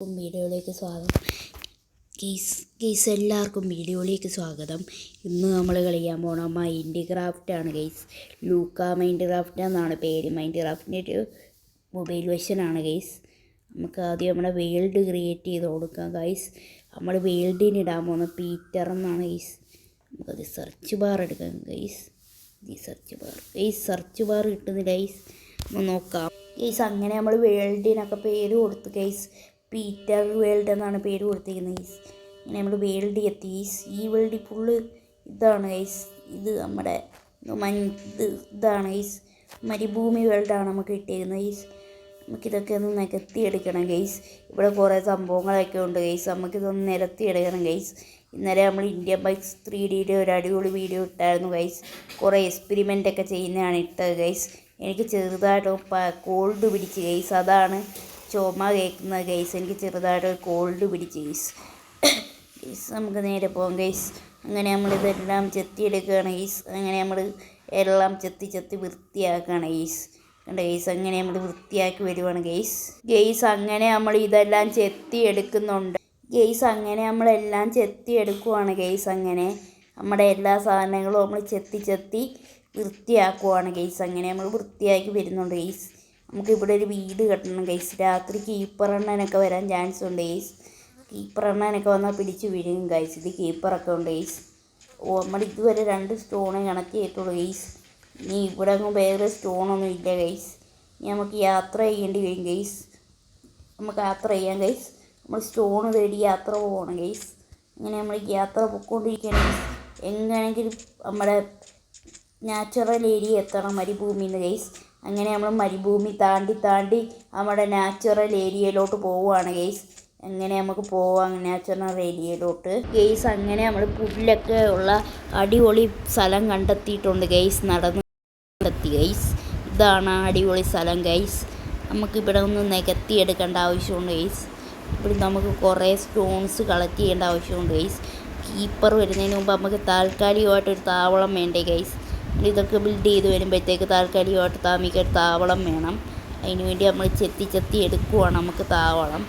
എല്ലാവർക്കും വീഡിയോയിലേക്ക് സ്വാഗതം. ഗെയ്സ് ഗെയ്സ് എല്ലാവർക്കും വീഡിയോയിലേക്ക് സ്വാഗതം. ഇന്ന് നമ്മൾ കളിക്കാൻ പോണ മൈൻഡ് ക്രാഫ്റ്റാണ് ഗെയ്സ്. ലൂക്ക മൈൻഡ് ക്രാഫ്റ്റ് എന്നാണ് പേര്. മൈൻഡ് ക്രാഫ്റ്റിന്റെ ഒരു മൊബൈൽ വെഷനാണ് ഗെയ്സ്. നമുക്ക് ആദ്യം നമ്മുടെ വേൾഡ് ക്രിയേറ്റ് ചെയ്ത് കൊടുക്കാം ഗൈസ് നമ്മൾ വേൾഡിന് ഇടാൻ പോകുന്ന പീറ്റർ എന്നാണ് ഗൈസ് നമുക്കത് സെർച്ച് ബാർ എടുക്കാം ഗൈസ് ഈ search bar guys search bar കിട്ടുന്നില്ല ഗൈസ് നമുക്ക് നോക്കാം. ഗൈസ് അങ്ങനെ നമ്മൾ വേൾഡിനൊക്കെ പേര് കൊടുത്ത് ഗൈസ് പീറ്റർ വേൾഡ് എന്നാണ് പേര് കൊടുത്തിരിക്കുന്നത്. ഗൈസ് ഇങ്ങനെ നമ്മൾ വേൾഡ് എത്തി. ഗൈസ് ഈ വേൾഡ് ഫുള്ള് ഇതാണ്. ഗൈസ് ഇത് നമ്മുടെ മഞ്ഞ ഇത് ഇതാണ്. ഗൈസ് മരുഭൂമി വേൾഡാണ് നമുക്ക് കിട്ടിയിരിക്കുന്നത്. ഗൈസ് നമുക്കിതൊക്കെ ഒന്ന് നികത്തിയെടുക്കണം ഗൈസ്. ഇവിടെ കുറേ സംഭവങ്ങളൊക്കെ ഉണ്ട് ഗൈസ്. നമുക്കിതൊന്ന് നിരത്തിയെടുക്കണം ഗൈസ്. ഇന്നലെ നമ്മൾ ഇന്ത്യൻ ബൈക്സ് ത്രീ ഡിയുടെ ഒരു അടിപൊളി വീഡിയോ ഇട്ടായിരുന്നു ഗൈസ്. കുറേ എക്സ്പെരിമെന്റ് ഒക്കെ ചെയ്യുന്നതാണ് ഇട്ടത് ഗൈസ്. എനിക്ക് ചെറുതായിട്ട് കോൾഡ് പിടിച്ച് ഗൈസ്. അതാണ് ചുമ കേൾക്കുന്നത് ഗൈസ് എനിക്ക് ചെറുതായിട്ട് കോൾഡ് പിടിച്ച് ഗൈസ് ഗൈസ് നമുക്ക് നേരെ പോകാം ഗൈസ് അങ്ങനെ നമ്മളിതെല്ലാം ചെത്തിയെടുക്കുകയാണ് ഗൈസ് അങ്ങനെ നമ്മൾ എല്ലാം ചെത്തി ചെത്തി വൃത്തിയാക്കുകയാണ് ഗൈസ് കണ്ട ഗൈസ് അങ്ങനെ നമ്മൾ വൃത്തിയാക്കി വരുവാണ് ഗൈസ് ഗൈസ് അങ്ങനെ നമ്മൾ ഇതെല്ലാം ചെത്തി എടുക്കുന്നുണ്ട് ഗൈസ് അങ്ങനെ നമ്മളെല്ലാം ചെത്തി എടുക്കുവാണ് ഗൈസ് അങ്ങനെ നമ്മുടെ എല്ലാ സാധനങ്ങളും നമ്മൾ ചെത്തി ചെത്തി വൃത്തിയാക്കുവാണ് ഗൈസ് അങ്ങനെ നമ്മൾ വൃത്തിയാക്കി വരുന്നുണ്ട് ഗൈസ് നമുക്ക് ഇവിടെ ഒരു വീട് കെട്ടണം ഗൈസ് രാത്രി കീപ്പർ എണ്ണനൊക്കെ വരാൻ ചാൻസ് ഉണ്ട് ഗൈസ് കീപ്പർ എണ്ണനൊക്കെ വന്നാൽ പിടിച്ച് വീഴും ഗൈസ് ഇത് കീപ്പറൊക്കെ ഉണ്ട് ഗൈസ് ഓ നമ്മൾ ഇതുവരെ രണ്ട് സ്റ്റോണ് കണക്ട് ചെയ്തിട്ടുള്ളൂ ഗൈസ് ഇനി ഇവിടെ അങ്ങ് വേറെ സ്റ്റോണൊന്നും ഇല്ല ഗൈസ് ഇനി നമുക്ക് യാത്ര ചെയ്യേണ്ടി വരും ഗൈസ് നമുക്ക് യാത്ര ചെയ്യാം ഗൈസ് നമ്മൾ സ്റ്റോൺ തേടി യാത്ര പോകണം ഗൈസ് ഇങ്ങനെ നമ്മൾ യാത്ര പൊയ്ക്കൊണ്ടിരിക്കുകയാണ് എങ്ങനെയെങ്കിലും നമ്മുടെ നാച്ചുറൽ ഏരിയ എത്തണം മരുഭൂമിയിൽ നിന്ന് ഗൈസ് അങ്ങനെ നമ്മൾ മരുഭൂമി താണ്ടി താണ്ടി നമ്മുടെ നാച്ചുറൽ ഏരിയയിലോട്ട് പോവുകയാണ് ഗെയ്സ് അങ്ങനെ നമുക്ക് പോവാം നാച്ചുറൽ ഏരിയയിലോട്ട് ഗെയ്സ് അങ്ങനെ നമ്മൾ പുല്ലൊക്കെ ഉള്ള അടിപൊളി സ്ഥലം കണ്ടെത്തിയിട്ടുണ്ട് ഗെയ്സ് നടന്ന് കണ്ടെത്തി ഗെയ്സ് ഇതാണ് അടിപൊളി സ്ഥലം നമുക്ക് നമുക്കിവിടെ ഒന്ന് നികത്തി എടുക്കേണ്ട ആവശ്യമുണ്ട് ഗെയ്സ് ഇവിടെ നമുക്ക് കുറേ സ്റ്റോൺസ് കളക്ട് ചെയ്യേണ്ട ആവശ്യമുണ്ട് ഗെയ്സ് കീപ്പർ വരുന്നതിന് മുമ്പ് നമുക്ക് താൽക്കാലികമായിട്ടൊരു താവളം വേണ്ടേ ഗൈസ് ഇതൊക്കെ ബിൽഡ് ചെയ്ത് വരുമ്പോഴത്തേക്ക് താൽക്കാലികമായിട്ട് താമിക്ക് ഒരു താവളം വേണം. അതിന് വേണ്ടി നമ്മൾ ചെത്തി ചെത്തി എടുക്കുവാണ് നമുക്ക് താവളം.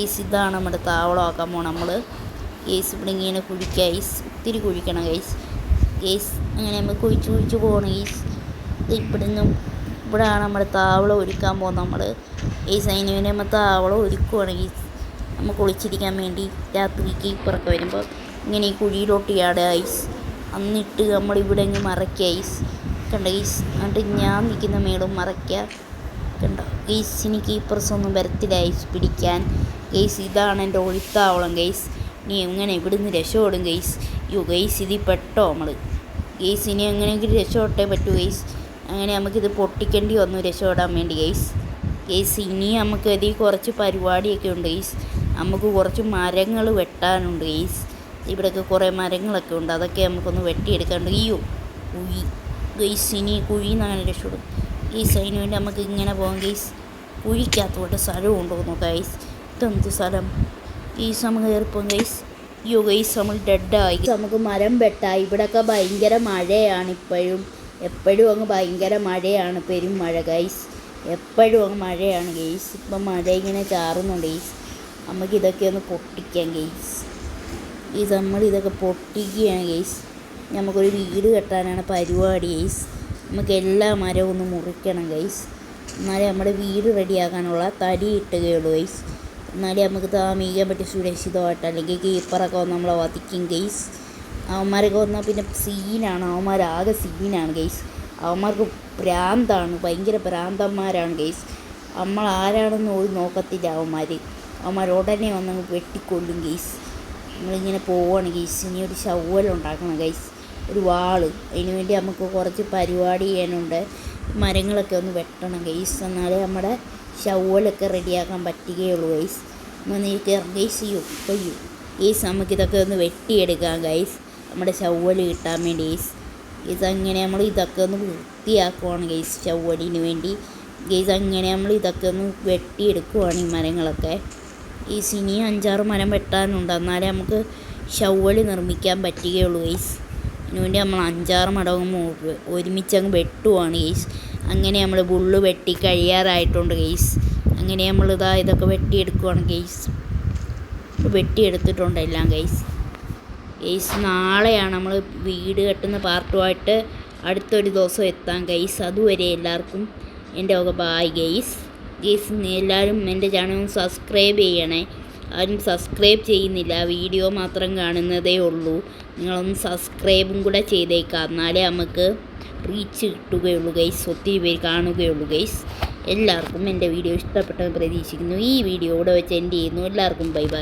ഈസ് ഇതാണ് നമ്മുടെ താവളമാക്കാൻ പോകണം നമ്മൾ ഗേസ് ഇവിടെ ഇങ്ങനെ കുഴിക്കുക ഐസ് ഒത്തിരി കുഴിക്കണം ഗൈസ് ഗേസ് അങ്ങനെ നമ്മൾ കുഴിച്ച് കുഴിച്ച് പോകണം ഗൈസ് നിന്നും ഇവിടെയാണ് നമ്മുടെ താവളം ഒരുക്കാൻ പോകുന്നത് നമ്മൾ ഗേസ് അതിന് വേണ്ടി നമ്മൾ താവളം ഒരുക്കുവാണ് ഗേസ് നമുക്ക് ഒളിച്ചിരിക്കാൻ വേണ്ടി രാത്രി കീപ്പറൊക്കെ വരുമ്പോൾ ഇങ്ങനെ ഈ കുഴിയിലോട്ട് ചാടുക ഐസ് എന്നിട്ട് നമ്മൾ ഇവിടെ അങ്ങ് മറയ്ക്കുക ഈസ് കണ്ട ഈസ് എന്നിട്ട് ഞാൻ നിൽക്കുന്ന മേളും മറയ്ക്കുക. കണ്ട? ഗെയ്സിന് കീപ്പേഴ്സ് ഒന്നും വരത്തില്ല ഐസ് പിടിക്കാൻ. ഗെയ്സ് ഇതാണ് എന്റെ ഒളിത്താവളം ഗെയ്സ് നീ എങ്ങനെ ഇവിടുന്ന് രക്ഷപ്പെടും ഗെയ്സ് യു ഗെയ്സ് ഇതിൽ പെട്ടോ നമ്മൾ ഗെയ്സ് ഇനി എങ്ങനെയെങ്കിലും രക്ഷപ്പെട്ടേ പറ്റൂ ഗെയ്സ് അങ്ങനെ നമുക്കിത് പൊട്ടിക്കേണ്ടി വന്നു രക്ഷപ്പെടാൻ വേണ്ടി ഗെയ്സ് ഗെയ്സ് ഇനി നമുക്ക് ഇതിൽ കുറച്ച് പരിപാടിയൊക്കെ ഉണ്ട് ഗെയ്സ് നമുക്ക് കുറച്ച് മരങ്ങൾ വെട്ടാനുണ്ട് ഗെയ്സ് ഇവിടെയൊക്കെ കുറേ മരങ്ങളൊക്കെ ഉണ്ട്. അതൊക്കെ നമുക്കൊന്ന് വെട്ടിയെടുക്കാണ്ട് അയ്യോ കുഴി. ഗെയ്സ് ഇനി കുഴി അങ്ങനെ രക്ഷപ്പെടും. ഗെയ്സ് അതിന് വേണ്ടി നമുക്ക് ഇങ്ങനെ പോകാം. ഗെയ്സ് കുഴിക്കകത്തോട്ട് സ്ഥലം ഉണ്ടോന്നു ഗൈസ് ഇതെന്ത് സ്ഥലം? ഗെയ്സ് നമുക്ക് കയറിപ്പോകും ഗൈസ് അയ്യോ ഗൈസ് നമ്മൾ ഡെഡായി നമുക്ക് മരം വെട്ടായി ഇവിടെയൊക്കെ ഭയങ്കര മഴയാണ് ഇപ്പോഴും. എപ്പോഴും അങ്ങ് ഭയങ്കര മഴയാണ്. പെരും മഴ ഗൈസ് എപ്പോഴും അങ്ങ് മഴയാണ് ഗെയ്സ്. ഇപ്പം മഴ ഇങ്ങനെ ചാറുന്നുണ്ട് ഗെയ്സ്. നമുക്ക് ഇതൊക്കെ ഒന്ന് പൊട്ടിക്കാം ഗെയ്സ്. ഇത് നമ്മൾ ഇതൊക്കെ പൊട്ടിക്കുകയാണ് ഗെയ്സ് നമുക്കൊരു വീട് കെട്ടാനാണ് പരിപാടി ഗെയ്സ് നമുക്ക് എല്ലാ മരവും ഒന്ന് മുറിക്കണം ഗെയ്സ് എന്നാലേ നമ്മുടെ വീട് റെഡിയാക്കാനുള്ള തടി ഇട്ടുകയുള്ളൂ ഗെയ്സ് എന്നാലേ നമുക്ക് താമസിക്കാൻ പറ്റും സുരക്ഷിതമായിട്ട് അല്ലെങ്കിൽ കീപ്പറൊക്കെ വന്ന് നമ്മളെ വധിക്കും ഗെയ്സ് അവന്മാരൊക്കെ വന്നാൽ പിന്നെ സീനാണ് അവന്മാരാകെ സീനാണ് ഗെയ്സ് അവന്മാർക്ക് ഭ്രാന്താണ് ഭയങ്കര ഭ്രാന്തന്മാരാണ് ഗെയ്സ് നമ്മൾ ആരാണെന്ന് പോലും നോക്കത്തില്ല അവന്മാർ അവന്മാർ ഉടനെ വന്നങ്ങ് വെട്ടിക്കൊല്ലും ഗൈസ് നമ്മളിങ്ങനെ പോവുകയാണ് ഗൈസ് ഇനി ഒരു ശവലുണ്ടാക്കണം ഗൈസ് ഒരു വാൾ അതിന് വേണ്ടി നമുക്ക് കുറച്ച് പരിപാടി ചെയ്യാനുണ്ട്. മരങ്ങളൊക്കെ ഒന്ന് വെട്ടണം ഗൈസ് എന്നാലേ നമ്മുടെ ശവലൊക്കെ റെഡിയാക്കാൻ പറ്റുകയുള്ളൂ ഗൈസ് ഒന്ന് ഗൈസ് ചെയ്യൂ കയ്യൂ ഗൈസ് നമുക്കിതൊക്കെ ഒന്ന് വെട്ടിയെടുക്കാം ഗൈസ് നമ്മുടെ ഷവൽ കിട്ടാൻ വേണ്ടി ഗൈസ് ഇതങ്ങനെ നമ്മൾ ഇതൊക്കെ ഒന്ന് വൃത്തിയാക്കുവാണ് ഗൈസ് ശവലിന് വേണ്ടി. ഗൈസ് അങ്ങനെ നമ്മൾ ഇതൊക്കെ ഒന്ന് വെട്ടിയെടുക്കുവാണ് ഈ മരങ്ങളൊക്കെ. ഗൈസ് സിനി അഞ്ചാറ് മരം വെട്ടാനുണ്ട്. എന്നാലേ നമുക്ക് ഷവൽ നിർമ്മിക്കാൻ പറ്റുകയുള്ളൂ ഗൈസ് അതിനുവേണ്ടി നമ്മൾ അഞ്ചാറ് മടങ്ങ് ഒരുമിച്ച് അങ്ങ് വെട്ടുവാണ് ഗൈസ് അങ്ങനെ നമ്മൾ ബുള്ള് വെട്ടി കഴിയാറായിട്ടുണ്ട് ഗൈസ് അങ്ങനെ നമ്മൾ ഇതാ ഇതൊക്കെ വെട്ടിയെടുക്കുവാണ് ഗൈസ് വെട്ടിയെടുത്തിട്ടുണ്ട് എല്ലാം ഗൈസ് ഗൈസ് നാളെയാണ് നമ്മൾ വീട് കെട്ടുന്ന പാർട്ടുമായിട്ട് അടുത്തൊരു ദിവസം എത്താം ഗൈസ് അതുവരെ എല്ലാവർക്കും എന്റെ ഒക്കെ ബായ് ഗെയ്സ്. നീ എല്ലാവരും എന്റെ ചാനൽ സബ്സ്ക്രൈബ് ചെയ്യണേ. ആരും സബ്സ്ക്രൈബ് ചെയ്യുന്നില്ല വീഡിയോ മാത്രം കാണുന്നതേ ഉള്ളൂ. നിങ്ങളൊന്ന് സബ്സ്ക്രൈബും കൂടെ ചെയ്തേക്കാം എന്നാലേ നമുക്ക് റീച്ച് കിട്ടുകയുള്ളൂ ഗൈസ് ഒത്തിരി പേര് കാണുകയുള്ളൂ ഗൈസ്. എല്ലാവർക്കും എന്റെ വീഡിയോ ഇഷ്ടപ്പെട്ടെന്ന് പ്രതീക്ഷിക്കുന്നു. ഈ വീഡിയോ ഇവിടെ വെച്ച് എന്റെ ചെയ്യുന്നു. എല്ലാവർക്കും ബൈ ബൈ